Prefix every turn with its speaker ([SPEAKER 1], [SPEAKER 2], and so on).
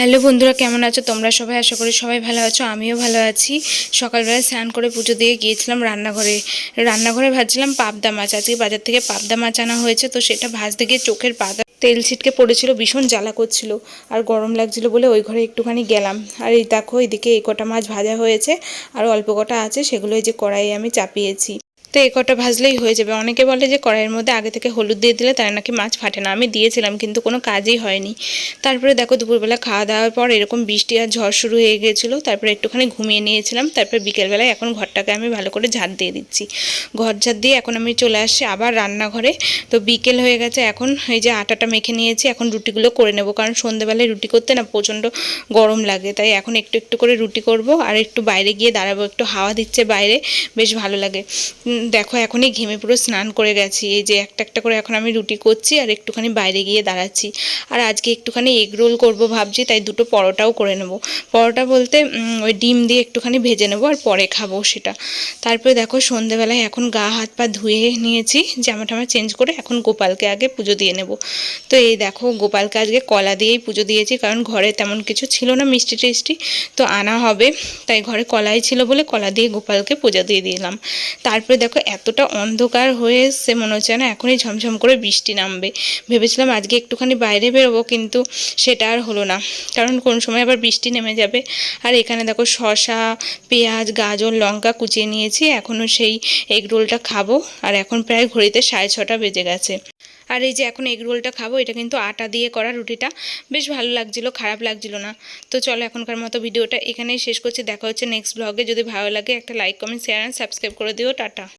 [SPEAKER 1] Hello বন্ধুরা, কেমন আছো? তোমরা সবাই আশা করি সবাই ভালো আছো, আমিও ভালো আছি। সকালবেলায় স্নান করে পুজো দিয়ে গিয়েছিলাম রান্নাঘরে। রান্নাঘরে ভাজছিলাম পাবদা মাছ। আজকে বাজার থেকে পাবদা মাছ আনা হয়েছে, তো সেটা ভাজতে গিয়ে চোখের পাতা তেল ছিটকে পড়েছিল, ভীষণ জ্বালা করছিল আর গরম লাগছিল বলে ওই ঘরে একটুখানি গেলাম। আর এই দেখো, এদিকে এই কটা মাছ ভাজা হয়েছে আর অল্প কটা আছে, সেগুলো এই যে কড়াইয়ে আমি চাপিয়েছি। তো এই কটা ভাজলেই হয়ে যাবে। অনেকে বলে যে কড়াইয়ের মধ্যে আগে থেকে হলুদ দিয়ে দিলে তারা নাকি মাছ ফাটে না। আমি দিয়েছিলাম কিন্তু কোনো কাজই হয়নি। তারপরে দেখো দুপুরবেলা খাওয়া দাওয়ার পর এরকম বৃষ্টি আর ঝড় শুরু হয়ে গিয়েছিল। তারপরে একটুখানি ঘুমিয়ে নিয়েছিলাম। তারপরে বিকেলবেলায় এখন ঘরটাকে আমি ভালো করে ঝাড় দিয়ে দিচ্ছি। ঘর ঝাড় দিয়ে এখন আমি চলে আসছি আবার রান্নাঘরে। তো বিকেল হয়ে গেছে এখন এই যে আটাটা মেখে নিয়েছি। এখন রুটিগুলো করে নেব। কারণ সন্ধেবেলায় রুটি করতে না প্রচণ্ড গরম লাগে। তাই এখন একটু একটু করে রুটি করব। আর একটু বাইরে গিয়ে দাঁড়াবো। একটু হাওয়া দিচ্ছে বাইরে। বেশ ভালো লাগে। দেখো, এখনই ঘেমে পুরো স্নান করে গেছি। এই যে একটা একটা করে এখন আমি রুটি করছি আর একটুখানি বাইরে গিয়ে দাঁড়াচ্ছি। আর আজকে একটুখানি এগ রোল করব ভাবছি, তাই দুটো পরোটাও করে নেব। পরোটা বলতে ওই ডিম দিয়ে একটুখানি ভেজে নেব আর পরে খাব সেটা। তারপরে দেখো, সন্ধেবেলায় এখন গা হাত পা ধুয়ে নিয়েছি, জামা টামা চেঞ্জ করে এখন গোপালকে আগে পুজো দিয়ে নেব। তো এই দেখো, গোপালকে আজকে কলা দিয়েই পুজো দিয়েছি, কারণ ঘরে তেমন কিছু ছিল না মিষ্টি টিষ্টি, তো আনা হবে। তাই ঘরে কলাই ছিল বলে কলা দিয়ে গোপালকে পুজো দিয়ে দিলাম। তারপরে দেখো, এতটা অন্ধকার হয়ে এসছে মনে হচ্ছে না এখনই ঝমঝম করে বৃষ্টি নামবে। ভেবেছিলাম আজকে একটুখানি বাইরে বেরোবো, কিন্তু সেটা আর হলো না। কারণ কোন সময় আবার বৃষ্টি নেমে যাবে। আর এখানে দেখো, শসা, পেঁয়াজ, গাজর, লঙ্কা কুচিয়ে নিয়েছি, এখনও সেই এগ রোলটা খাব। আর এখন প্রায় ঘড়িতে সাড়ে ছটা বেজে গেছে। আর এই যে এখন এগ রোলটা খাব, এটা কিন্তু আটা দিয়ে করা রুটিটা। বেশ ভালো লাগছিল, খারাপ লাগছিল না। তো চলো, এখনকার মতো ভিডিওটা এখানেই শেষ করছি। দেখা হচ্ছে নেক্সট ব্লগে যদি ভালো লাগে, একটা like comment share and subscribe করে দিও। টাটা।